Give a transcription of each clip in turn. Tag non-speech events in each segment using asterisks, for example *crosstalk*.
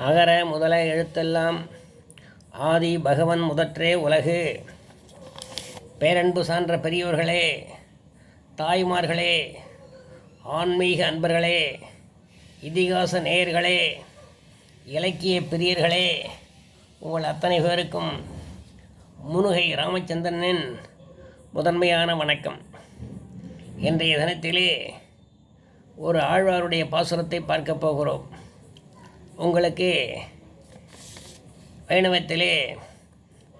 அகர முதல எழுத்தெல்லாம் ஆதி பகவன் முதற்றே உலகு. பேரன்பு சான்ற பெரியோர்களே தாய்மார்களே ஆன்மீக அன்பர்களே இதிகாச நேயர்களே இலக்கிய பிரியர்களே உங்கள் அத்தனை பேருக்கும் முனுகை ராமச்சந்திரனின் முதன்மையான வணக்கம். இன்றைய தினத்திலே ஒரு ஆழ்வாருடைய பாசுரத்தை பார்க்கப் போகிறோம். உங்களுக்கு வைணவத்திலே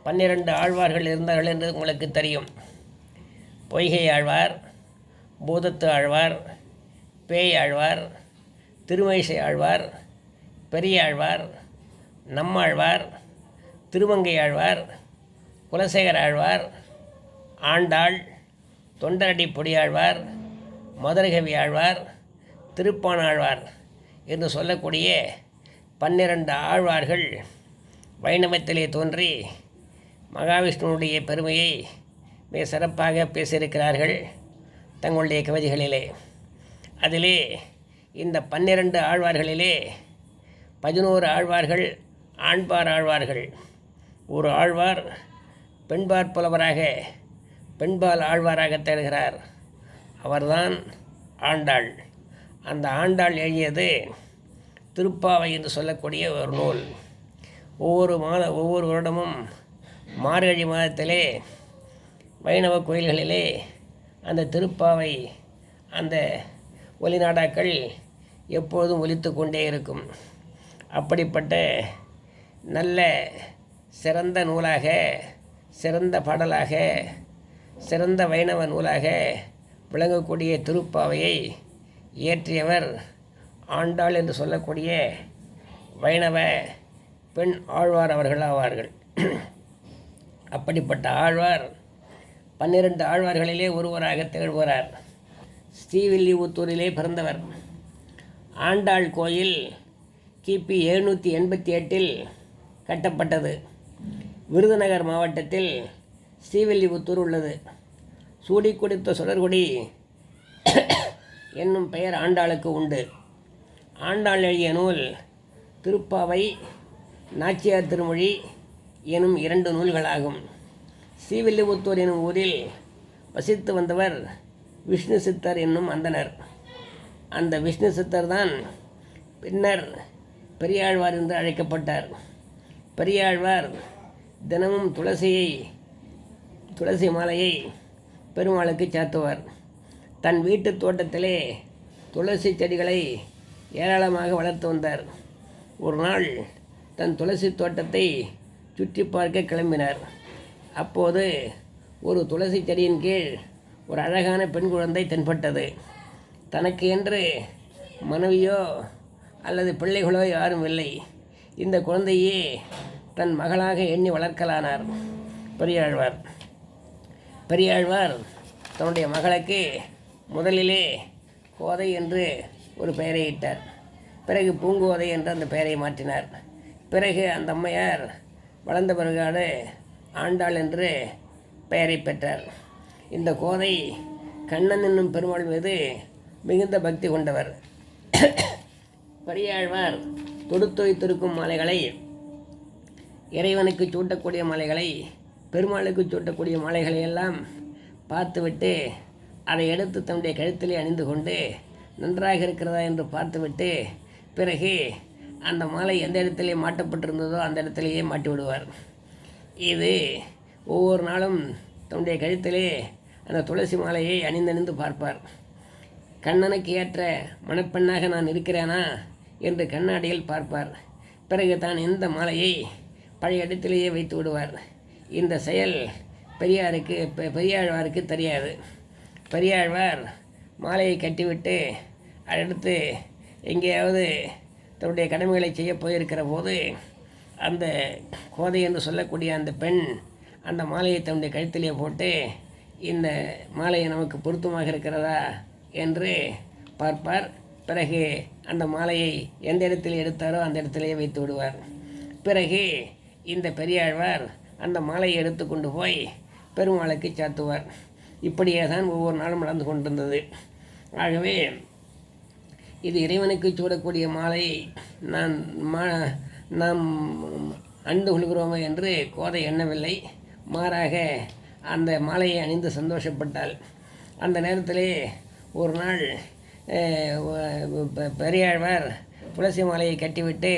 பன்னிரண்டு ஆழ்வார்கள் இருந்தார்கள் என்று உங்களுக்கு தெரியும். பொய்கை ஆழ்வார் பூதத்து ஆழ்வார் பேய் ஆழ்வார் திருமயிசை ஆழ்வார் பெரிய ஆழ்வார் நம்மாழ்வார் திருமங்கை ஆழ்வார் குலசேகர ஆழ்வார் ஆண்டாள் தொண்டரடி பொடியாழ்வார் மதுரகவி ஆழ்வார் திருப்பானாழ்வார் என்று சொல்லக்கூடிய பன்னிரண்டு ஆழ்வார்கள் வைணவத்திலே தோன்றி மகாவிஷ்ணுவுடைய பெருமையை மிக சிறப்பாக பேசியிருக்கிறார்கள் தங்களுடைய கவிதைகளிலே. அதிலே இந்த பன்னிரண்டு ஆழ்வார்களிலே பதினோரு ஆழ்வார்கள் ஆண்பார் ஆழ்வார்கள். ஒரு ஆழ்வார் பெண்பார் புலவராக பெண்பால் ஆழ்வாராக தருகிறார் அவர்தான் ஆண்டாள். அந்த ஆண்டாள் எழுதியது திருப்பாவை என்று சொல்லக்கூடிய ஒரு நூல். ஒவ்வொரு மாத ஒவ்வொரு வருடமும் மார்கழி மாதத்திலே வைணவ கோயில்களிலே அந்த திருப்பாவை அந்த ஒலிநாடாக்கள் எப்போதும் ஒலித்து கொண்டே இருக்கும். அப்படிப்பட்ட நல்ல சிறந்த நூலாக சிறந்த பாடலாக சிறந்த வைணவ நூலாக விளங்கக்கூடிய திருப்பாவையை இயற்றியவர் ஆண்டாள் என்று சொல்லக்கூடிய வைணவ பெண் ஆழ்வார் அவர்கள் ஆவார்கள். அப்படிப்பட்ட ஆழ்வார் பன்னிரண்டு ஆழ்வார்களிலே ஒருவராக திகழ்கிறார். ஸ்ரீவில்லிபுத்தூரிலே பிறந்தவர். ஆண்டாள் கோயில் கிபி எழுநூற்றி எண்பத்தி எட்டில் கட்டப்பட்டது. விருதுநகர் மாவட்டத்தில் ஸ்ரீவில்லிபுத்தூர் உள்ளது. சூடி குடித்த சுடர்குடி என்னும் பெயர் ஆண்டாளுக்கு உண்டு. ஆண்டாள் எழுதிய நூல் திருப்பாவை நாச்சியார் திருமொழி எனும் இரண்டு நூல்களாகும். ஸ்ரீவில்லிபுத்தூர் எனும் ஊரில் வசித்து வந்தவர் விஷ்ணு சித்தர் என்னும் அந்தனர் அந்த விஷ்ணு சித்தர் தான் பின்னர் பெரியாழ்வார் என்று அழைக்கப்பட்டார். பெரியாழ்வார் தினமும் துளசியை துளசி மாலையை பெருமாளுக்கு சாத்துவார். தன் வீட்டு தோட்டத்திலே துளசி செடிகளை ஏராளமாக வளர்த்து வந்தார். ஒரு நாள் தன் துளசி தோட்டத்தை சுற்றி பார்க்க கிளம்பினார். அப்போது ஒரு துளசி செடியின் கீழ் ஒரு அழகான பெண் குழந்தை தென்பட்டது. தனக்கு என்று மனைவியோ அல்லது பிள்ளைகளோ யாரும் இல்லை. இந்த குழந்தையே தன் மகளாக எண்ணி வளர்க்கலானார். பெரியாழ்வார். பெரியாழ்வார் தன்னுடைய மகளுக்கு முதலிலே கோதை என்று ஒரு பெயரை இட்டார். பிறகு பூங்கோதை என்று அந்த பெயரை மாற்றினார். பிறகு அந்த அம்மையார் வளர்ந்த பிறகாடு ஆண்டாள் என்று பெயரை பெற்றார். இந்த கோதை கண்ணன் என்னும் பெருமாள் மீது மிகுந்த பக்தி கொண்டவர். பெரியாழ்வார் தொடுத்து வைத்திருக்கும் மாலைகளை இறைவனுக்கு சூட்டக்கூடிய மாலைகளை பெருமாளுக்கு சூட்டக்கூடிய மாலைகளை எல்லாம் பார்த்துவிட்டு அதை எடுத்து தன்னுடைய கழுத்திலே அணிந்து கொண்டு நன்றாக இருக்கிறதா என்று பார்த்துவிட்டு பிறகு அந்த மாலை எந்த இடத்திலே மாட்டப்பட்டிருந்ததோ அந்த இடத்திலேயே மாட்டி விடுவார் இது ஒவ்வொரு நாளும் தன்னுடைய கழுத்திலே அந்த துளசி மாலையை அணிந்தணிந்து பார்ப்பார். கண்ணனுக்கு ஏற்ற மணப்பெண்ணாக நான் இருக்கிறேனா என்று கண்ணாடியில் பார்ப்பார். பிறகு தான் இந்த மாலையை பழைய இடத்திலேயே வைத்து விடுவார். இந்த செயல் பெரியாருக்கு பெ- பெரியாழ்வாருக்கு தெரியாது. பெரியாழ்வார் மாலையை கட்டிவிட்டு அடுத்து எங்கேயாவது தன்னுடைய கடமைகளை செய்ய போயிருக்கிற போது அந்த கோதை என்று சொல்லக்கூடிய அந்த பெண் அந்த மாலையை தன்னுடைய கழுத்திலே போட்டு இந்த மாலை நமக்கு பொருத்தமாக இருக்கிறதா என்று பார்ப்பார். பிறகு அந்த மாலையை எந்த இடத்தில் எடுத்தாரோ அந்த இடத்திலேயே வைத்து விடுவார். பிறகு இந்த பெரியாழ்வார் அந்த மாலையை எடுத்து கொண்டு போய் பெருமாளுக்கு சாத்துவார். இப்படியே தான் ஒவ்வொரு நாளும் நடந்து கொண்டிருந்தது. ஆகவே இது இறைவனுக்கு சூடக்கூடிய மாலை நான் மா நாம் அணிந்து கொள்கிறோமோ என்று கோதை எண்ணவில்லை. மாறாக அந்த மாலையை அணிந்து சந்தோஷப்பட்டாள். அந்த நேரத்திலே ஒரு நாள் பெரியாழ்வார் துளசி மாலையை கட்டிவிட்டு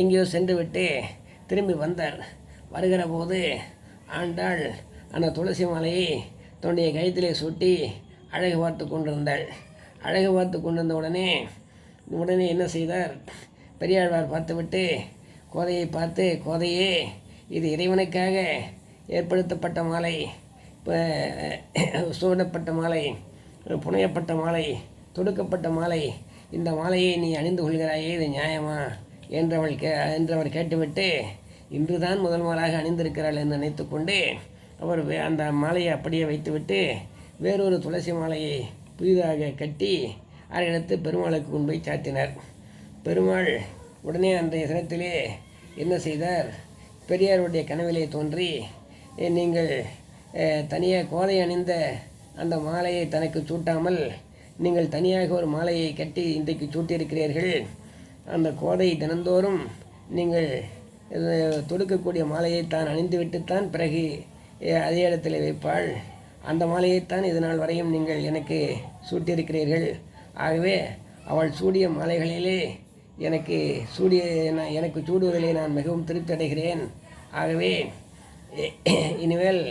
எங்கேயோ சென்றுவிட்டு திரும்பி வந்தார். வருகிற போது ஆண்டாள் அந்த துளசி மாலையை தன்னுடைய கழுத்திலே சுட்டி அழகு பார்த்து கொண்டிருந்தாள். அழகு பார்த்து கொண்டு வந்த உடனே உடனே என்ன செய்தார்? பெரியாழ்வார் பார்த்துவிட்டு கோதையை பார்த்து கோதையே இது இறைவனுக்காக ஏற்படுத்தப்பட்ட மாலை இப்போ சூடப்பட்ட மாலை புனையப்பட்ட மாலை தொடுக்கப்பட்ட மாலை இந்த மாலையை நீ அணிந்து கொள்கிறாயே இது நியாயமா? என்றவள் கே என்றவர் கேட்டுவிட்டு இன்றுதான் முதல் மாலாக அணிந்திருக்கிறாள் என்று நினைத்துக்கொண்டு அவர் வே- அந்த மாலையை அப்படியே வைத்துவிட்டு வேறொரு துளசி மாலையை புதிதாக கட்டி அதை பெருமாளுக்கு முன்பை சாத்தினார் பெருமாள் உடனே அன்றைய தினத்திலே என்ன செய்தார்? பெரியாருடைய கனவிலே தோன்றி நீங்கள் தனியாக கோதை அணிந்த அந்த மாலையை தனக்கு சூட்டாமல் நீங்கள் தனியாக ஒரு மாலையை கட்டி இன்றைக்கு சூட்டியிருக்கிறீர்கள். அந்த கோதை தினந்தோறும் நீங்கள் தொடுக்கக்கூடிய மாலையை தான் அணிந்துவிட்டுத்தான் பிறகு அதே இடத்துல வைப்பாள். அந்த மாலையைத்தான் இது நாள் வரையும் நீங்கள் எனக்கு சூட்டியிருக்கிறீர்கள். ஆகவே அவள் சூடிய மாலைகளிலே எனக்கு சூடிய நான் எனக்கு சூடுவதிலே நான் மிகவும் திருப்தி அடைகிறேன் ஆகவே இனிமேல்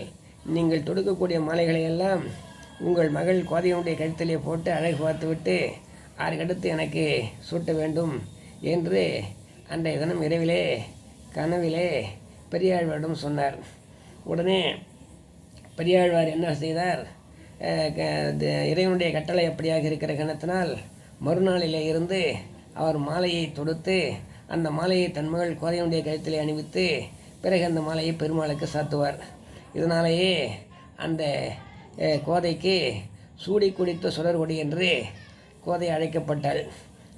நீங்கள் தொடுக்கக்கூடிய மாலைகளை எல்லாம் உங்கள் மகள் கோதையனுடைய கழுத்திலே போட்டு அழகு பார்த்துவிட்டு அதற்கடுத்து எனக்கு சூட்ட வேண்டும் என்று அன்றைய தினம் இரவிலே கனவிலே பெரியாழ்வரிடம் சொன்னார். உடனே பெரியாழ்வார் என்ன செய்தார்? க- இறைவனுடைய கட்டளை அப்படியாக இருக்கிற கணத்தினால் மறுநாளிலே இருந்து அவர் மாலையை தொடுத்து அந்த மாலையை தன் மகள் கோதையுடைய கழுத்திலே அணிவித்து பிறகு அந்த மாலையை பெருமாளுக்கு சாத்துவார். இதனாலேயே அந்த கோதைக்கு சூடி குடித்த சுடர்கொடி என்று கோதை அழைக்கப்பட்டாள்.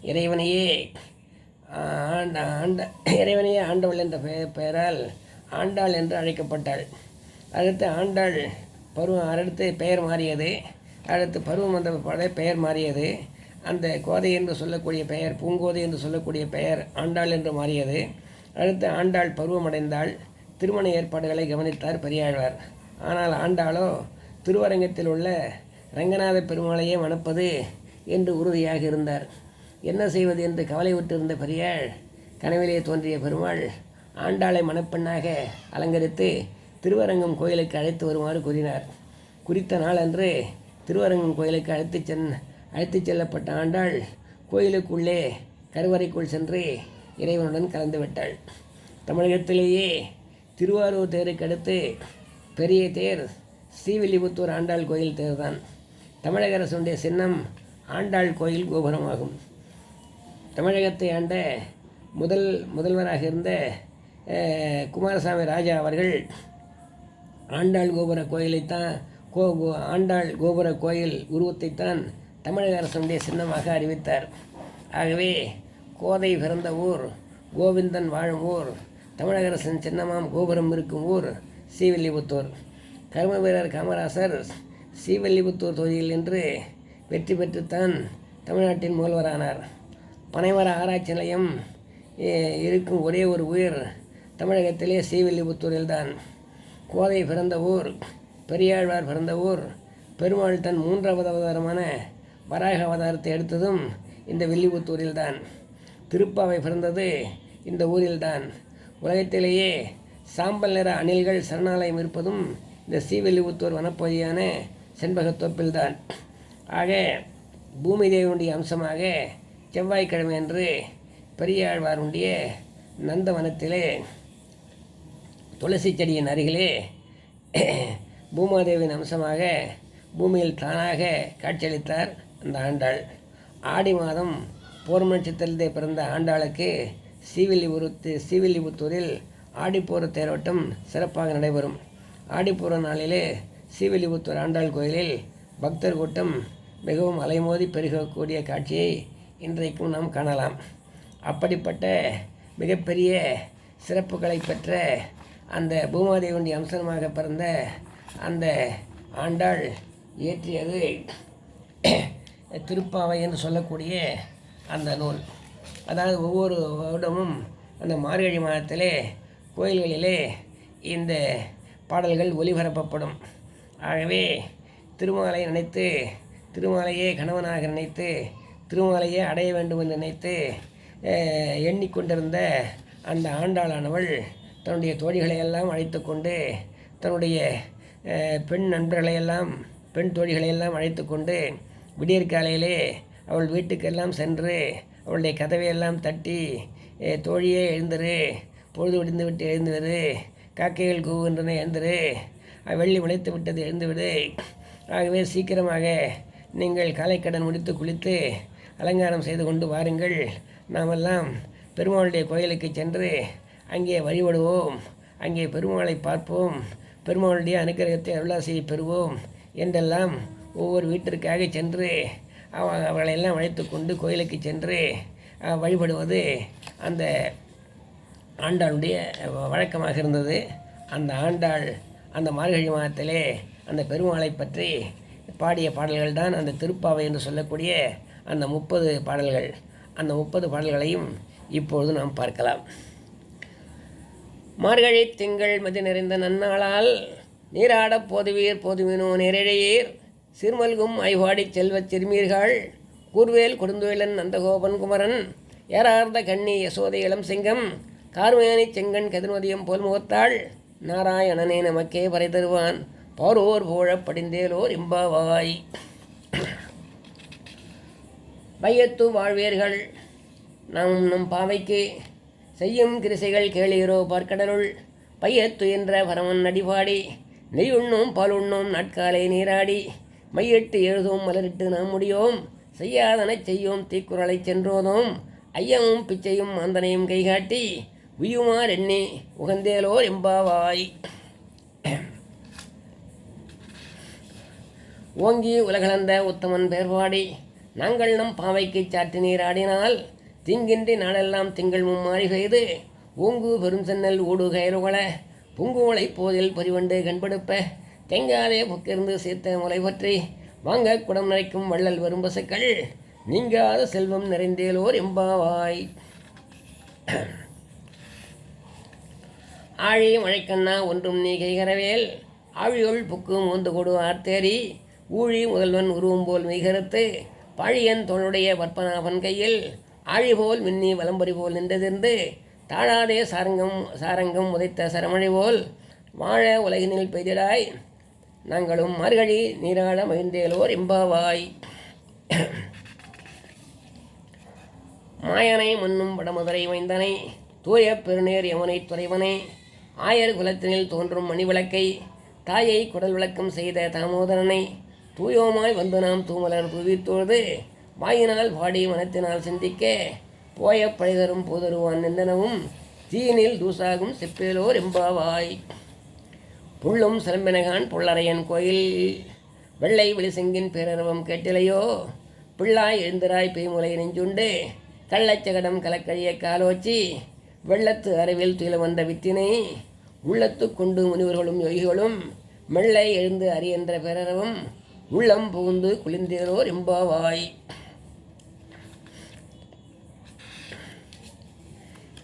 இறைவனையே ஆண்ட ஆண்ட இறைவனையே ஆண்டவள் என்ற பெயர் பெயரால் ஆண்டாள் என்று அழைக்கப்பட்டாள். அடுத்து ஆண்டாள் பருவம் அடுத்து பெயர் மாறியது. அடுத்து பருவம் வந்த பட பெயர் மாறியது. அந்த கோதை என்று சொல்லக்கூடிய பெயர் பூங்கோதை என்று சொல்லக்கூடிய பெயர் ஆண்டாள் என்று மாறியது. அடுத்து ஆண்டாள் பருவமடைந்தால் திருமண ஏற்பாடுகளை கவனித்தார் பெரியாழ்வார். ஆனால் ஆண்டாளோ திருவரங்கத்தில் உள்ள ரங்கநாத பெருமாளையே மணப்பது என்று உறுதியாக இருந்தார். என்ன செய்வது என்று கவலையுற்றிருந்த பெரியாள் கனவிலே தோன்றிய பெருமாள் ஆண்டாளை மணப்பெண்ணாக அலங்கரித்து திருவரங்கம் கோயிலுக்கு அழைத்து வருமாறு கூறினார். குறித்த நாள் அன்று திருவரங்கம் கோயிலுக்கு அழைத்துச் சென் அழைத்துச் செல்லப்பட்ட ஆண்டாள் கோயிலுக்குள்ளே கருவறைக்குள் சென்று இறைவனுடன் கலந்து விட்டாள் தமிழகத்திலேயே திருவாரூர் தேருக்கு அடுத்து பெரிய தேர் ஸ்ரீவில்லிபுத்தூர் ஆண்டாள் கோயில் தேர்தான். தமிழக அரசுடைய சின்னம் ஆண்டாள் கோயில் கோபுரமாகும். தமிழகத்தை ஆண்ட முதல் முதல்வராக இருந்த குமாரசாமி ராஜா அவர்கள் ஆண்டாள் கோபுர கோயிலைத்தான் கோ ஆண்டாள் கோபுர கோயில் உருவத்தைத்தான் தமிழக அரசனுடைய சின்னமாக அறிவித்தார். ஆகவே கோதை பிறந்த ஊர் கோவிந்தன் வாழும் ஊர் தமிழக அரசன் சின்னமாம் கோபுரம் இருக்கும் ஊர் ஸ்ரீவில்லிபுத்தூர். கர்ம வீரர் காமராசர் ஸ்ரீவில்லிபுத்தூர் தொகுதியில் நின்று வெற்றி பெற்றுத்தான் தமிழ்நாட்டின் முதல்வரானார். பனைமர ஆராய்ச்சி நிலையம் இருக்கும் ஒரே ஒரு உயிர் தமிழகத்திலே ஸ்ரீவில்லிபுத்தூரில்தான். கோதை பிறந்த ஊர் பெரியாழ்வார் பிறந்த ஊர் பெருமாள் தன் மூன்றாவது அவதாரமான வராக அவதாரத்தை எடுத்ததும் இந்த வில்லிபுத்தூரில்தான். திருப்பாவை பிறந்தது இந்த ஊரில்தான். உலகத்திலேயே சாம்பல் நிற அணில்கள் சரணாலயம் இருப்பதும் இந்த ஸ்ரீவில்லிபுத்தூர் வனப்பகுதியான செண்பகத்தோப்பில்தான். ஆக பூமி தேவனுடைய அம்சமாக செவ்வாய்க்கிழமை அன்று பெரியாழ்வாருடைய நந்தவனத்திலே துளசி செடியின் அருகிலே பூமாதேவியின் அம்சமாக பூமியில் தானாக காட்சியளித்தார் அந்த ஆண்டாள். ஆடி மாதம் போர் நட்சத்திரத்தை பிறந்த ஆண்டாளுக்கு ஸ்ரீவில்லிபுரத்து ஸ்ரீவில்லிபுத்தூரில் ஆடிப்பூர தேரோட்டம் சிறப்பாக நடைபெறும். ஆடிப்பூர நாளிலே ஸ்ரீவில்லிபுத்தூர் ஆண்டாள் கோயிலில் பக்தர் கூட்டம் மிகவும் அலைமோதி பெருகக்கூடிய காட்சியை இன்றைக்கும் நாம் காணலாம். அப்படிப்பட்ட மிகப்பெரிய சிறப்புகளை பெற்ற அந்த பூமாதேவனுடைய அம்சமாக பிறந்த அந்த ஆண்டாள் இயற்றியது *coughs* திருப்பாவை என்று சொல்லக்கூடிய அந்த நூல். அதாவது ஒவ்வொரு வருடமும் அந்த மார்கழி மாதத்திலே கோயில்களிலே இந்த பாடல்கள் ஒளிபரப்பப்படும் ஆகவே திருமாலை நினைத்து திருமாலையே கணவனாக நினைத்து திருமாலையே அடைய வேண்டும் என்று நினைத்து எண்ணிக்கொண்டிருந்த அந்த ஆண்டாளானவள் தன்னுடைய தோழிகளை எல்லாம் அழைத்து கொண்டு தன்னுடைய பெண் நண்பர்களை எல்லாம் பெண் தோழிகளை எல்லாம் அழைத்து கொண்டு விடியற்காலையிலே அவள் வீட்டுக்கெல்லாம் சென்று அவளுடைய கதவையெல்லாம் தட்டி தோழியே எழுந்திரு. பொழுது விடிந்து விட்டு எழுந்துவிடு காக்கைகள் கூவுகின்றன எழுந்திரு. வெள்ளி முளைத்து விட்டது எழுந்துவிடு ஆகவே சீக்கிரமாக நீங்கள் காலைக்கடன் முடித்து குளித்து அலங்காரம் செய்து கொண்டு வாருங்கள். நாமெல்லாம் பெருமாளுடைய கோயிலுக்கு சென்று அங்கே வழிபடுவோம். அங்கே பெருமாளை பார்ப்போம். பெருமாளுடைய அனுக்கிரகத்தை அருளாசையை பெறுவோம் என்றெல்லாம் ஒவ்வொரு வீட்டிற்காக சென்று அவ அவர்களெல்லாம் அழைத்து கொண்டு கோயிலுக்கு சென்று வழிபடுவது அந்த ஆண்டாளுடைய வழக்கமாக இருந்தது. அந்த ஆண்டாள் அந்த மார்கழி மாதத்திலே அந்த பெருமாளை பற்றி பாடிய பாடல்கள் தான் அந்த திருப்பாவை என்று சொல்லக்கூடிய அந்த முப்பது பாடல்கள். அந்த முப்பது பாடல்களையும் இப்பொழுது நாம் பார்க்கலாம். மார்கழி திங்கள் மதி நிறைந்த நன்னாளால் நீராடப் போதுவீர் போதுவினோ நேரிழையீர். சிறுமல்கும் ஐவாடிச் செல்வச் சிறுமீர்கள். கூர்வேல் கொடுந்துவேலன் நந்தகோபன் குமரன். ஏறார்ந்த கண்ணி யசோதை இளம் சிங்கம். கார்மேனி செங்கன் கதிர்மதியம் போல் முகத்தாள். நாராயணனே நமக்கே பறை தருவான். பாரோர் போழப் படிந்தேலோர் இம்பாவாய். வையத்து வாழ்வீர்கள். நாம் நம் பாவைக்கு செய்யும் கிருசைகள் கேளீரோ பார்க்கடலுள். பையத்துயின்ற பரமன் அடிபாடி. நெய் உண்ணும் பால் உண்ணும் நாட்காலை நீராடி. மையிட்டு எழுதும் மலரிட்டு நாம் முடியோம். செய்யாதனைச் செய்யோம் தீக்குறளை சென்றோதோம். ஐயமும் பிச்சையும் மாந்தனையும் கைகாட்டி. உயுமார் எண்ணி உகந்தேலோர் எம்பாவாய். ஓங்கி உலகளந்த உத்தமன் பேர்பாடி நாங்கள் நம் பாவைக்கு சாற்று நீராடினால் திங்கின்றி நாளெல்லாம் திங்கள் மும்மாறி பெய்து ஓங்கு பெரும் சென்னல் ஊடு கயறுகள. பூங்குவளை போதில் பரிவண்டு கண்படுப்ப. தெங்காலே புக்கிருந்து சீர்த்த முலை பற்றி. வாங்க குடம் நிறைக்கும் வள்ளல் வரும் பசுக்கள். நீங்காத செல்வம் நிறைந்தேலோர் எம்பாவாய். ஆழி மழைக்கண்ணா ஒன்றும் நீ கைகரவேல். ஆழியொள் புக்கு மூந்து கொடு ஆர்த்தேரி ஊழி முதல்வன் உருவம் போல் மிகருத்து பழியன் தோளுடைய பற்பனாபன் கையில். ஆழிபோல் மின்னி வலம்பரி போல் நின்றதிருந்து தாழாதே சாரங்கம் சாரங்கம் உதைத்த சரமழை போல் வாழ உலகினில் பெய்திடாய். நாங்களும் மார்கழி நீராட மகிழ்ந்தேலோர் இம்பவாய். மாயனை மன்னும் வடமதுரை மைந்தனை தூய பெருநேர் யமுனை துறைவனே. ஆயர் குலத்தினில் தோன்றும் மணிவிளக்கை தாயை குடல் விளக்கம் செய்த தாமோதரனை தூயோமாய் வந்து நாம் தூமலர் புவித்தோடு வாயினால் பாடி மனத்தினால் சிந்திக்க போய பழைதரும் பூதருவான் நிந்தனவும் தீனில் தூசாகும் செப்பேலோர் எம்பாவாய். புள்ளும் சிலம்பினகான் புள்ளரையன் கோயில் வெள்ளை வெளிசெங்கின் பேரர்வம் கேட்டிலையோ பிள்ளாய் எழுந்திராய் பெய்முலை நெஞ்சுண்டு கள்ளச்சகடம் கலக்கழிய காலோச்சி வெள்ளத்து அறிவில் துயில வந்த வித்தினை உள்ளத்து கொண்டு முனிவர்களும் யோகிகளும் மெல்லை எழுந்து அறியன்ற பேரரவும் உள்ளம் புகுந்து குளிர்ந்தேரோர் எம்பாவாய்.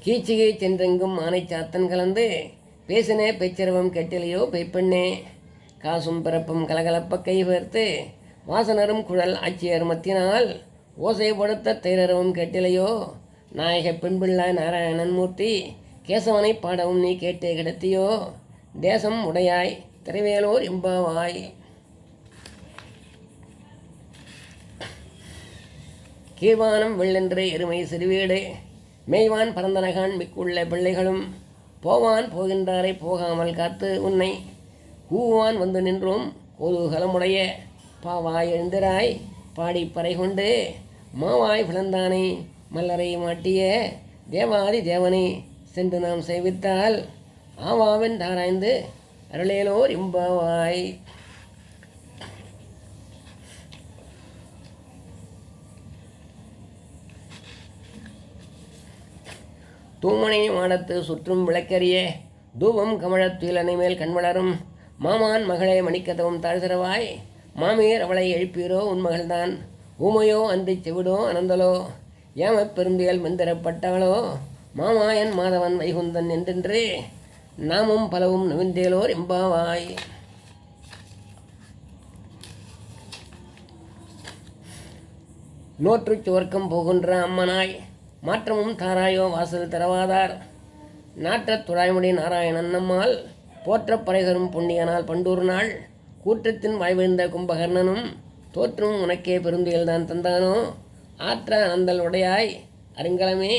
கீச்சிகை சென்றெங்கும் ஆனை சாத்தன் கலந்து பேசினே பேச்சரவம் கெட்டிலையோ பெய்ப்பெண்ணே. காசும் பிறப்பும் கலகலப்ப கை வாசனரும் குழல் ஆட்சியர் மத்தினால் ஓசை படுத்த தேரரவும் கேட்டிலையோ நாயக பெண்பிள்ளை நாராயணன் மூர்த்தி கேசவனை பாடவும் நீ கேட்டே கிடத்தியோ தேசம் உடையாய் திரைவேலோர் இம்பாவாய் கீழ்வானம் வெள்ளென்று எருமை சிறுவீடு மேய்வான் பரந்தனகான் மிக்குள்ள பிள்ளைகளும் போவான் போகின்றாரை போகாமல் காத்து உன்னை கூவான் வந்து நின்றும் கோதுகலமுடைய பாவாய் எழுந்திராய் பாடி பறை கொண்டு மாவாய் பிளந்தானை மல்லரை மாட்டிய தேவாதி தேவனை சென்று நாம் சேவித்தால் ஆவாவென் தாராய்ந்து அருளேலோர் இம்பாவாய். தூமனை மாடத்து சுற்றும் விளக்கறியே. தூபம் கமழத் துயிலனை மேல் கண்வளரும் மாமான் மகளே மணிக்கதவும் தாழ்திரவாய் மாமியர் அவளை எழுப்பீரோ உன் மகள்தான். ஊமையோ அன்றி செவிடோ அனந்தலோ. ஏமப் பெருந்தியல் மெந்திரப்பட்டாளோ மாமாயன் மாதவன் வைகுந்தன் என்றென்று. நாமும் பலவும் நவிந்தேலோர் எம்பாவாய். நோற்றுச் சுவர்க்கம் போகின்ற அம்மனாய். மாற்றமும் தாராயோ வாசல் தரவாதார். நாற்றத் துழாய்முடி நாராயணன் நம்மால் போற்றப் பறைதரும் புண்ணியனால் பண்டூர் நாள். கூற்றத்தின் வாய்விழுந்த கும்பகர்ணனும் தோற்றும் உனக்கே பெருந்துயல்தான் தந்தானோ? ஆற்ற அனந்தல் உடையாய் அருங்கலமே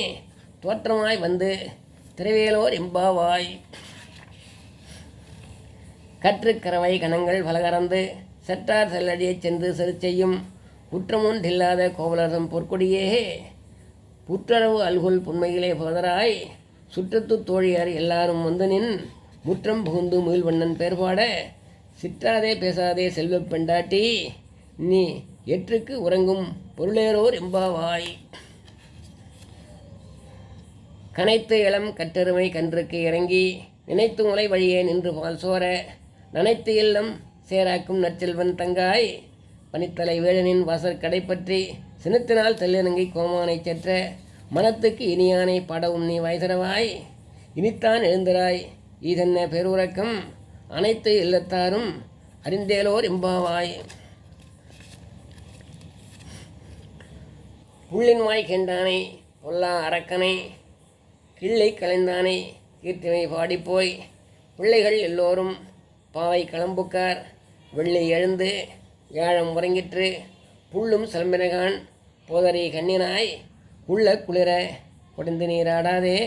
தோற்றமாய் வந்து திரைவேலோர் எம்பாவாய் கற்றுக்கரவை கணங்கள் பலகறந்து செற்றார் செல்லடியைச் சென்று செரு செய்யும் குற்றமுன்றில்லாத கோவலரசம் பொற்கொடியே புற்றளவு அல்குல் புண்மையிலே போதராய் சுற்றத்து தோழியார் எல்லாரும் வந்து நின் முற்றம் புகுந்து முயல்வண்ணன் பேர்பாட சிற்றாதே பேசாதே செல்வப் பெண்டாட்டி நீ எற்றுக்கு உறங்கும் பொருளேரோர் எம்பாவாய். கனைத்து இளம் கற்றெருமை கன்றுக்கு இறங்கி நினைத்து முலை வழியே நின்று பால் சோர நனைத்து இல்லம் சேராக்கும் நற்செல்வன் தங்காய். பனித்தலை வேடனின் வாசற்கடை பற்றி சினத்தினால் தெல்லினங்கி கோமானைச் செற்ற மனத்துக்கு இனியானை படவும் நீ வயசரவாய் இனித்தான் எழுந்திராய். இதென்ன பேருறக்கம் அனைத்து இல்லத்தாரும் அறிந்தேலோர் இம்பாவாய். புள்ளின் வாய் கெண்டானை பொல்லா அரக்கனை கிள்ளை கலைந்தானை கீர்த்திமை பாடிப்போய். பிள்ளைகள் எல்லோரும் பாவை களம்புக்கார். வெள்ளி எழுந்து ஏழம் உறங்கிற்று. புள்ளும் சலம்பினகான் போதரி கண்ணினாய் உள்ள குளிர குடிந்து நீராடாதே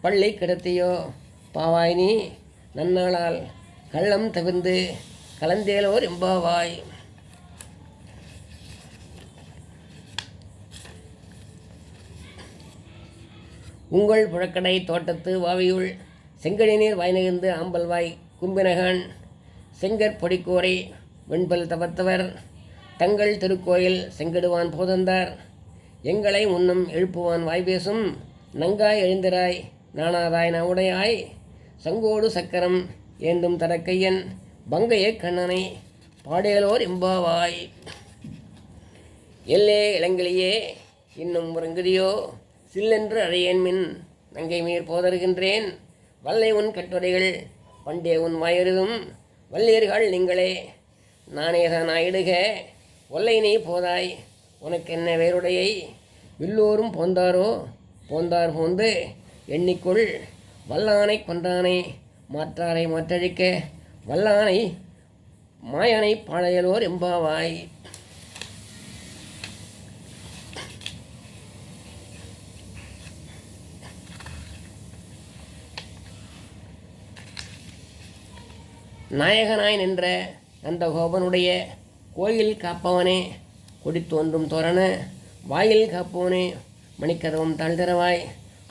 பள்ளி கிடத்தியோ பாவாய் நீ நன்னாளால் கள்ளம் தவிர்ந்து கலந்தேலோர் எம்பாவாய். உங்கள் புழக்கடை தோட்டத்து வாவியுள் செங்கடி நீர் வாய் ஆம்பல்வாய் கும்பினகான் செங்கற்பொடிக்கோரை வெண்பல் தவத்தவர் தங்கள் திருக்கோயில் செங்கடுவான் போதந்தார். எங்களை உன்னும் எழுப்புவான் வாய் பேசும் நங்காய் எழுந்திராய் நானாதாய் நவுடையாய். சங்கோடு சக்கரம் ஏந்தும் தரக்கையன் பங்கைய கண்ணனை பாடேலோர் எம்பாவாய். எல்லே இளங்கிளியே இன்னும் உறங்குதியோ? சில்லென்று அழையேன் மின் நங்கை மீர் போதருகின்றேன். வல்லை உன் கட்டுரைகள் பண்டே உன் வாயெருதும். வல்லியர்கள் நீங்களே நானேதான் ஆயிடுக. ஒல்லை போதாய். போதாய் உனக்கென்ன வேறுடையை? எல்லோரும் போந்தாரோ? போந்தார் போந்து எண்ணிக்கொள். வல்லானை கொண்டானை மாற்றாரை மாற்றழிக்க. வல்லானை மாயனை பாழையலோர் எம்பாவாய். நாயகனாய் நின்ற நந்தகோபனுடைய கோயில் காப்பவனே கொடி தோன்றும் தோரண. வாயில் காப்பவனே மணிக்கதவம் தாழ்தரவாய்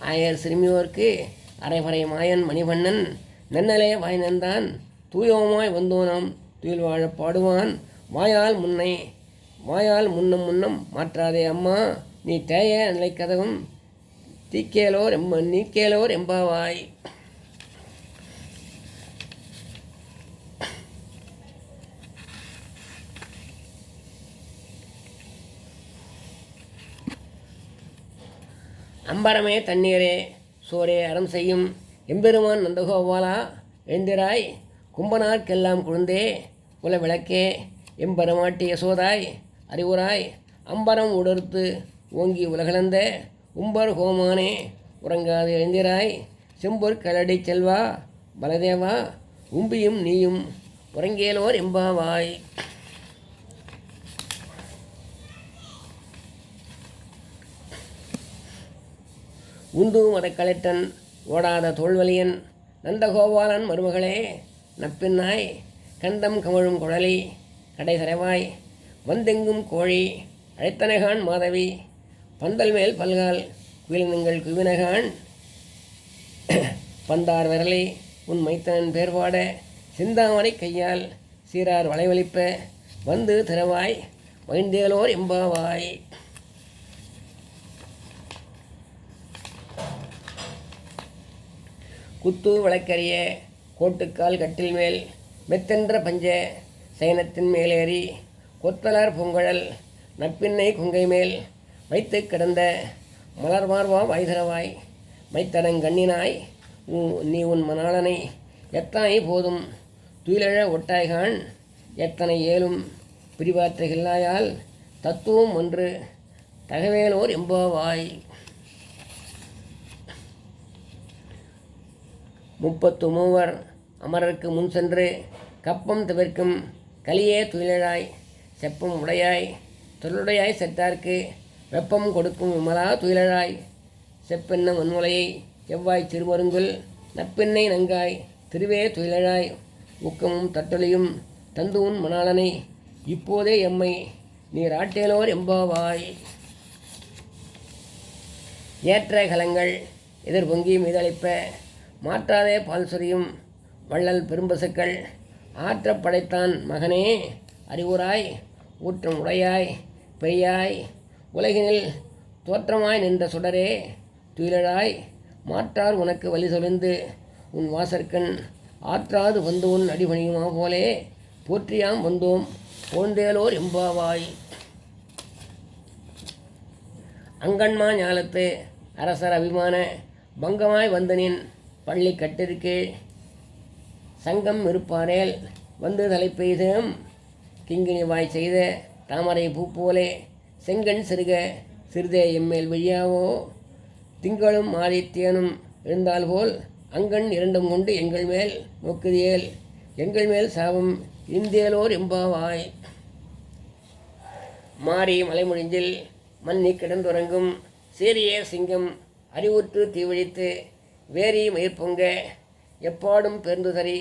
ஆயர் சிறுமியோர்க்கு அரைவரை மாயன் மணிவண்ணன். நன்னலே வாய் நந்தான் தூயோமாய் வந்தோனாம். துயில் வாழ பாடுவான் வாயால் முன்னை. வாயால் முன்னம் முன்னம் மாற்றாதே அம்மா நீ தேய நிலைக்கதவும். தீக்கேலோர் எம்ப நீக்கேலோர் எம்பாவாய். அம்பரமே தண்ணீரே சோரே அறம் செய்யும். எம்பெருமான் நந்தகோபாலா எழுந்திராய் கும்பனார்க்கெல்லாம் குழந்தே குல விளக்கே எம்பெருமாட்டி யசோதாய் அறிவுராய் அம்பரம் உடர்த்து ஓங்கி உலகளந்த உம்பர் ஹோமானே உறங்காது எழுந்திராய் செம்பொர் கலடி செல்வா பலதேவா உம்பியும் நீயும் உறங்கேலோர் எம்பாவாய். உந்து மதக்கலைட்டன் ஓடாத தோல்வலியன் நந்தகோபாலன் மருமகளே நப்பின்னாய் கந்தம் கமழும் குழலி கடை தரவாய் வந்தெங்கும் கோழி அழைத்தனகான் மாதவி பந்தல் மேல் பல்கால் குயிலினங்கள் குவினகான் பந்தார் விரலை உன் மைத்தனன் பேர்பாட சிந்தாமரை கையால் சீரார் வளைவலிப்ப வந்து திறவாய் வைந்தேலோர் எம்பாவாய். குத்து விளக்கரிய கோட்டுக்கால் கட்டில் மேல் மெத்தென்ற பஞ்ச சயனத்தின் மேலேறி கொத்தலார் பொங்கழல் நட்பின்னை குங்கை மேல் வைத்து கிடந்த மலர் வைதரவாய் மைத்தனங்கண்ணினாய் உ- நீ உன் மணாளனை எத்தனை போதும் துயிலழ ஒட்டாய்கான் எத்தனை ஏலும் பிரிவாற்றுகில்லாயால் தத்துவம் ஒன்று தகவேலோர் எம்பாவாய். முப்பத்து மூவர் அமரருக்கு முன் சென்று கப்பம் தவிர்க்கும் கலியே துயிலழாய் செப்பம் உடையாய் தொல்லுடையாய் செத்தார்க்கு வெப்பம் கொடுக்கும் விமலா துயிலழாய் செப்பென்ன மண்முலையை செவ்வாய் திருமருங்குல் நப்பெண்ணை நங்காய் திருவே துயிலழாய் ஊக்கமும் தட்டொலியும் தந்துவும் மணாளனை இப்போதே எம்மை நீர் ஆட்டேலோர் எம்பாவாய். ஏற்ற கலங்கள் எதிர்பொங்கி மீதளிப்ப மாற்றாதே பால் சொரியும் வள்ளல் பெரும்பசுக்கள். ஆற்ற படைத்தான் மகனே அறிவுராய் ஊற்றம் உடையாய் பெரியாய் உலகினில் தோற்றமாய் நின்ற சுடரே துயிலழாய் மாற்றார் உனக்கு வழி சொலிந்து உன் வாசற்கண் ஆற்றாது வந்து உன் அடிபணியுமா போலே? போற்றியாம் வந்தோம் போந்தேலோர் எம்பாவாய். அங்கன்மா ஞாலத்து அரசர் அபிமான பங்கமாய் வந்தனின் பள்ளி கட்டிற்கு. சங்கம் இருப்பாரேல் வந்து தலைப்பெய்தும் கிங்கினி வாய் செய்த தாமரை பூ போலே செங்கண் சிறுக சிறிதே எம்மேல் விழியாவோ. திங்களும் ஆதித்யனும் இருந்தால் போல் அங்கண் இரண்டும் கொண்டு எங்கள் மேல் நோக்குதியேல். எங்கள் மேல் சாபம் இந்தியலோர் எம்பாவாய் மாறி மலைமுழிஞ்சில் மன்னி கிடந்துறங்கும். சீரிய சிங்கம் அறிவுற்று தீவழித்து வேரி மயிர்பொங்க எப்பாடும் பெருந்துதறி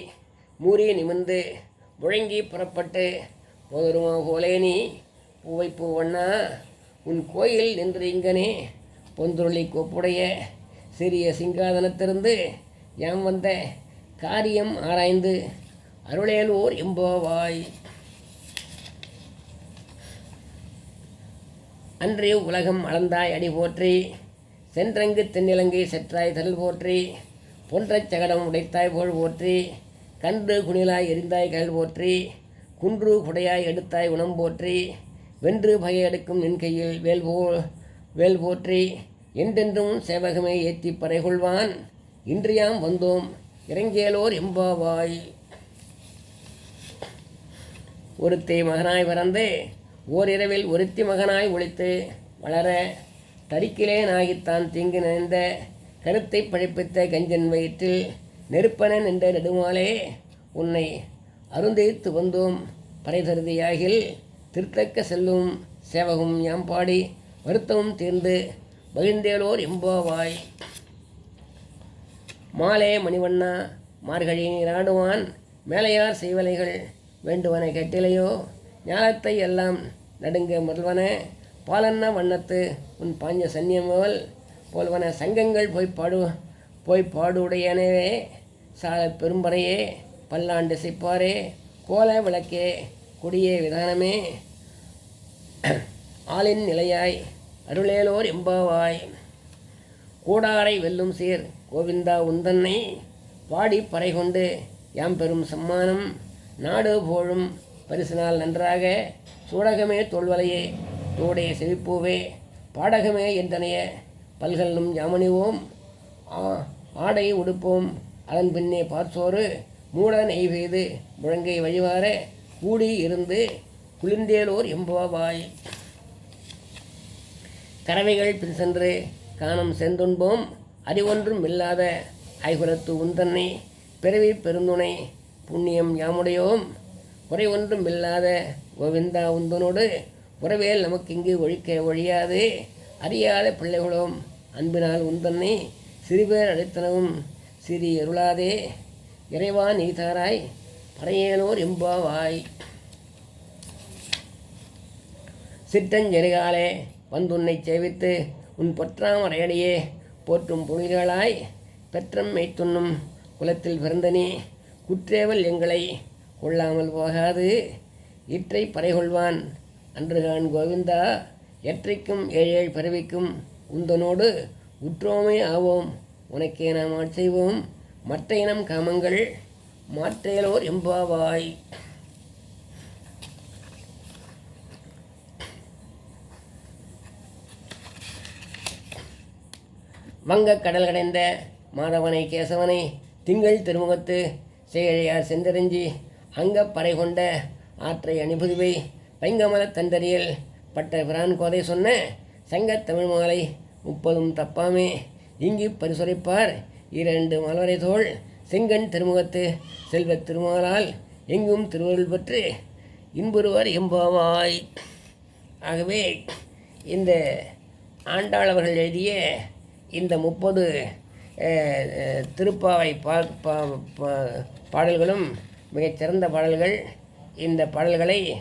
மூறி நிமிர்ந்து முழங்கி புறப்பட்டு போதருமா போலே நீ பூவை பூவண்ணா உன் கோயில் நின்று இங்கனே பொந்துருளி கோப்புடைய சிறிய சிங்காதனத்திலிருந்து யாம் வந்த காரியம் ஆராய்ந்து அருளேலோர் எம்போவாய். அன்றே உலகம் அளந்தாய் அடி போற்றி சென்றங்கு தென்னிலங்கை செற்றாய் தல் போற்றி பொன்றச் சகடம் உடைத்தாய் போல் போற்றி கன்று குணிலாய் எரிந்தாய் கல் போற்றி குன்று குடையாய் எடுத்தாய் உணம் போற்றி வென்று பகையெடுக்கும் நின் கையில் வேல் போ வேல் போற்றி என்றென்றும் சேவகமே ஏற்றி பறைகொள்வான். இன்றியாம் வந்தோம் இறங்கியலோர் எம்பாவாய். ஒருத்தி மகனாய் பிறந்து ஓரிரவில் ஒருத்தி மகனாய் ஒழித்து வளர தறிக்கிலே நாகித்தான் தீங்கு நினைந்த கருத்தை பழிப்பித்த கஞ்சன் வயிற்றில் நெருப்பன நின்ற நெடுமாலே உன்னை அருந்தெய்த்து வந்தோம். பறைதருதியாகில் திருத்தக்க செல்லும் சேவகும் யாம் பாடி வருத்தமும் தீர்ந்து மகிழ்ந்தேலோர் எம்போவாய். மாலே மணிவண்ணா மார்கழி நீராடுவான். மேலையார் செய்வலைகள் வேண்டுவன கட்டிலையோ ஞானத்தை எல்லாம் நடுங்க முதல்வன பாலன்ன வண்ணத்து உன் பாஞ்ச சன்னியமோல் போல்வன சங்கங்கள் போய் பாடு போய் பாடுடையனவே சா பெரும்பறையே பல்லாண்டு சிப்பாரே கோல விளக்கே கொடியே விதானமே. ஆளின் நிலையாய் அருளேலோர் எம்பாவாய். கூடாரை வெல்லும் சீர் கோவிந்தா உந்தன்னை. பாடி பறை கொண்டு யாம் பெரும் சம்மானம். நாடு போழும் பரிசினால் நன்றாக சூடகமே தோல்வலையே தோடைய செவிப்பூவே பாடகமே என்றனைய பல்கல்லும் யாமணிவோம். ஆ- ஆடை உடுப்போம். அதன் பின்னே பார்த்தோரு மூட நெய் பெய்து முழங்கை வழிவார கூடி இருந்து குளிர்ந்தேலோர் எம்பாவாய் கறவைகள் பின் சென்று காணம் செந்துண்போம். அறிவொன்றும் இல்லாத ஐகுலத்து உந்தன்னை பிறவி பெருந்துணை புண்ணியம் யாமுடையோம். குறை ஒன்றும் இல்லாத கோவிந்தா உந்தனோடு உறவேல் நமக்கிங்கு ஒழிக்க ஒழியாது. அறியாத பிள்ளைகளும் அன்பினால் உந்தன்னை. சிறுபேர் அழைத்தனவும் சிறி அருளாதே. இறைவா நீதாராய் பறையேனோர் எம்பாவாய். சிற்றஞ்செறிகாலே வந்துன்னை சேவித்து உன் பொற்றாமரையடியே போற்றும் புனிதர்களாய் பெற்றம் மெய்த்துண்ணும் குலத்தில் பிறந்தனே. குற்றேவல் எங்களை கொள்ளாமல் போகாது. இற்றை பறைகொள்வான் அன்றுகான் கோவிந்தா எற்றைக்கும் ஏழேழ் பறவைக்கும் உந்தனோடு உற்றோமே ஆவோம். உனக்கே நாம் ஆட்செய்வோம் மற்ற இனம் காமங்கள் மாற்றேலோர் எம்பாவாய். வங்கக் கடல் கடைந்த மாதவனை கேசவனை திங்கள் திருமுகத்து சேழையார் செந்தெறிஞ்சி அங்கப் பறை கொண்ட ஆற்றை அணிபுதுவை பைங்கமல தந்தரியல் பட்ட பிரான் கோதை சொன்ன சங்கத் தமிழ் மாலை முப்பதும் தப்பாமே. இங்கு பரிசுரைப்பார் இரண்டு மலரை தோல் செங்கண் திருமுகத்து செல்வ திருமாலால் எங்கும் திருவருள் பெற்று இன்புறுவர் எம்பாவாய். ஆகவே இந்த ஆண்டாள் அவர்கள் எழுதிய இந்த முப்பது திருப்பாவை பா பா- பா- பாடல்களும் மிகச்சிறந்த பாடல்கள். இந்த பாடல்களை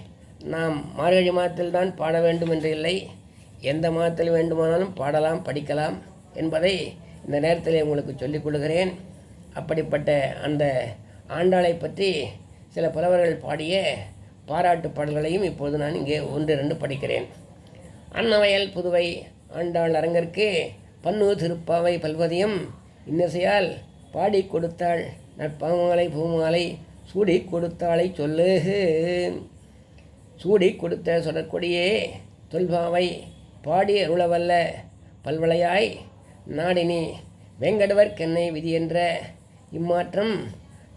நாம் மார்கழி மாதத்தில் தான் பாட வேண்டும் என்று இல்லை. எந்த மாதத்தில் வேண்டுமானாலும் பாடலாம் படிக்கலாம் என்பதை இந்த நேரத்தில் உங்களுக்கு சொல்லிக் கொள்கிறேன். அப்படிப்பட்ட அந்த ஆண்டாளை பற்றி சில புலவர்கள் பாடிய பாராட்டு பாடல்களையும் இப்போது நான் இங்கே ஒன்று ரெண்டு படிக்கிறேன். அன்னவயல் புதுவை ஆண்டாள் அரங்கற்கு பன்னு திருப்பாவை பல்வதையும் இன்னிசையால் பாடி கொடுத்தாள். நட்பாமாலை பூமாலை சூடி கொடுத்தாளை சொல்லு சூடி கொடுத்த சொடற்கொடியே தொல்பாவை பாடி அருளவல்ல பல்வளையாய் நாடினி வெங்கடவர் கென்னை விதி என்ற இம்மாற்றம்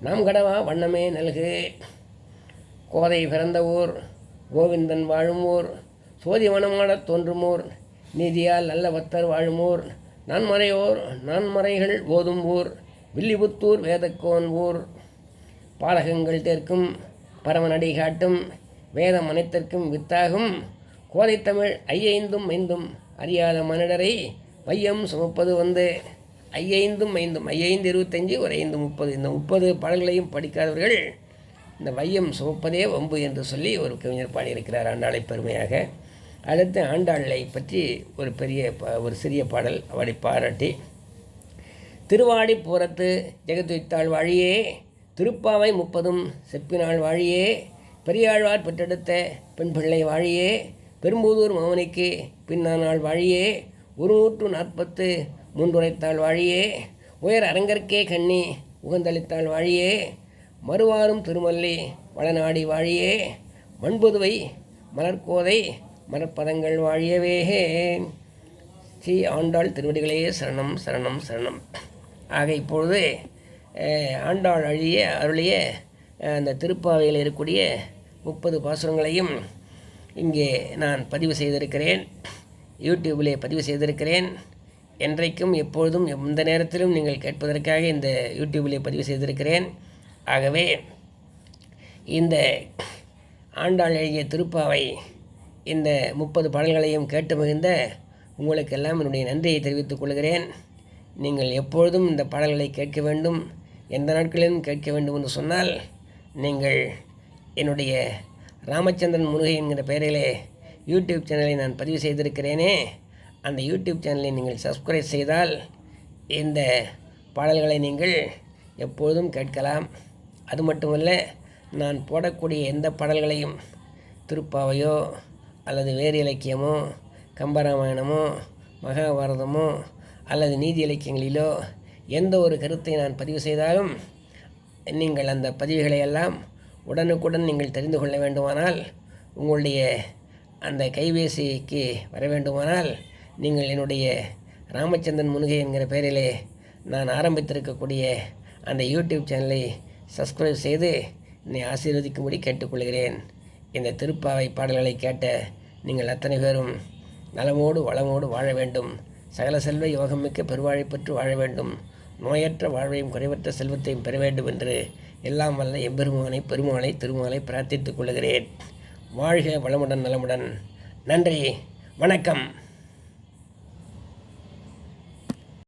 நாம் கடவா வண்ணமே நல்கு. கோதை பிறந்த ஊர் கோவிந்தன் வாழும் ஊர் சோதிவனமாடத் தோன்றும் ஊர் நீதியால் நல்ல பக்தர் வாழும் ஊர் நான்மறையோர் நான்மறைகள் ஓதும் ஊர் வில்லிபுத்தூர் வேதக்கோன் ஊர். பாலகங்கள் தேர்க்கும் பரமநடி காட்டும் வேதம் அனைத்திற்கும் வித்தாகும். கோதைத்தமிழ் ஐயைந்தும் ஐந்தும் அறியாத மனிதரை மையம் சுமப்பது வந்து ஐயைந்தும் ஐந்தும் ஐயைந்து இருபத்தஞ்சி ஒரு ஐந்து முப்பது. இந்த முப்பது பாடல்களையும் படிக்காதவர்கள் இந்த வையம் சுமப்பதே வம்பு என்று சொல்லி ஒரு கவிஞர் பாடியிருக்கிறார் ஆண்டாளை பெருமையாக. அடுத்து ஆண்டாளை பற்றி ஒரு பெரிய ஒரு சிறிய பாடல் அவளை பாராட்டி திருவாடி பூரத்து ஜெகத்துய்த்தாள் வாழியே திருப்பாவை முப்பதும் செப்பினாள் வாழியே பெரியாழ்வார் பெற்றெடுத்த பெண் பிள்ளை வாழியே பெரும்புதூர் மாமனிக்கு பின்னானாள் வாழியே ஒரு நூற்று நாற்பத்து மூன்றுரைத்தாள் வாழியே உயர் அரங்கற்கே கண்ணி உகந்தளித்தாள் வாழியே மறுவாரும் திருமல்லி வளநாடி வாழியே மண்புதுவை மலர்கோதை மரப்பதங்கள் வாழியவே. ஸ்ரீ ஆண்டாள் திருவடிகளே சரணம் சரணம் சரணம். ஆக இப்பொழுது ஆண்டாள் அழிய அருளிய அந்த திருப்பாவையில் இருக்கக்கூடிய முப்பது பாசுரங்களையும் இங்கே நான் பதிவு செய்திருக்கிறேன். யூடியூபிலே பதிவு செய்திருக்கிறேன். என்றைக்கும் எப்பொழுதும் எந்த நேரத்திலும் நீங்கள் கேட்பதற்காக இந்த யூடியூபிலே பதிவு செய்திருக்கிறேன். ஆகவே இந்த ஆண்டாள் எழுதிய திருப்பாவை இந்த முப்பது பாடல்களையும் கேட்டு மகிழ்ந்த உங்களுக்கெல்லாம் என்னுடைய நன்றியை தெரிவித்துக் கொள்கிறேன். நீங்கள் எப்பொழுதும் இந்த பாடல்களை கேட்க வேண்டும் எந்த நாட்களிலும் கேட்க வேண்டும் என்று சொன்னால் நீங்கள் என்னுடைய ராமச்சந்திரன் முருகை என்கிற பெயரிலே யூடியூப் சேனலை நான் பதிவு செய்திருக்கிறேனே அந்த யூடியூப் சேனலை நீங்கள் சப்ஸ்கிரைப் செய்தால் இந்த பாடல்களை நீங்கள் எப்பொழுதும் கேட்கலாம். அது மட்டுமல்ல நான் போடக்கூடிய எந்த பாடல்களையும் திருப்பாவையோ அல்லது வேறு இலக்கியமோ கம்பராமாயணமோ மகாபாரதமோ அல்லது நீதி இலக்கியங்களிலோ எந்த ஒரு கருத்தை நான் பதிவு செய்தாலும் நீங்கள் அந்த பதிவுகளை எல்லாம் உடனுக்குடன் நீங்கள் தெரிந்து கொள்ள வேண்டுமானால் உங்களுடைய அந்த கைபேசிக்கு வர வேண்டுமானால் நீங்கள் என்னுடைய ராமச்சந்திரன் முனுகை என்கிற பெயரிலே நான் ஆரம்பித்திருக்கக்கூடிய அந்த யூடியூப் சேனலை சப்ஸ்கிரைப் செய்து என்னை ஆசீர்வதிக்கும்படி கேட்டுக்கொள்கிறேன். இந்த திருப்பாவை பாடல்களை கேட்ட நீங்கள் அத்தனை பேரும் நலமோடு வளமோடு வாழ வேண்டும். சகல செல்வ யோகமிக்க பெருவாழை பெற்று வாழ வேண்டும். நோயற்ற வாழ்வையும் குறைவற்ற செல்வத்தையும் பெற வேண்டும் என்று எல்லாம் வல்ல எம்பெருமானை பெருமாளை திருமாலை பிரார்த்தித்துக் கொள்கிறேன். வாழ்க வளமுடன் நலமுடன். நன்றி. வணக்கம்.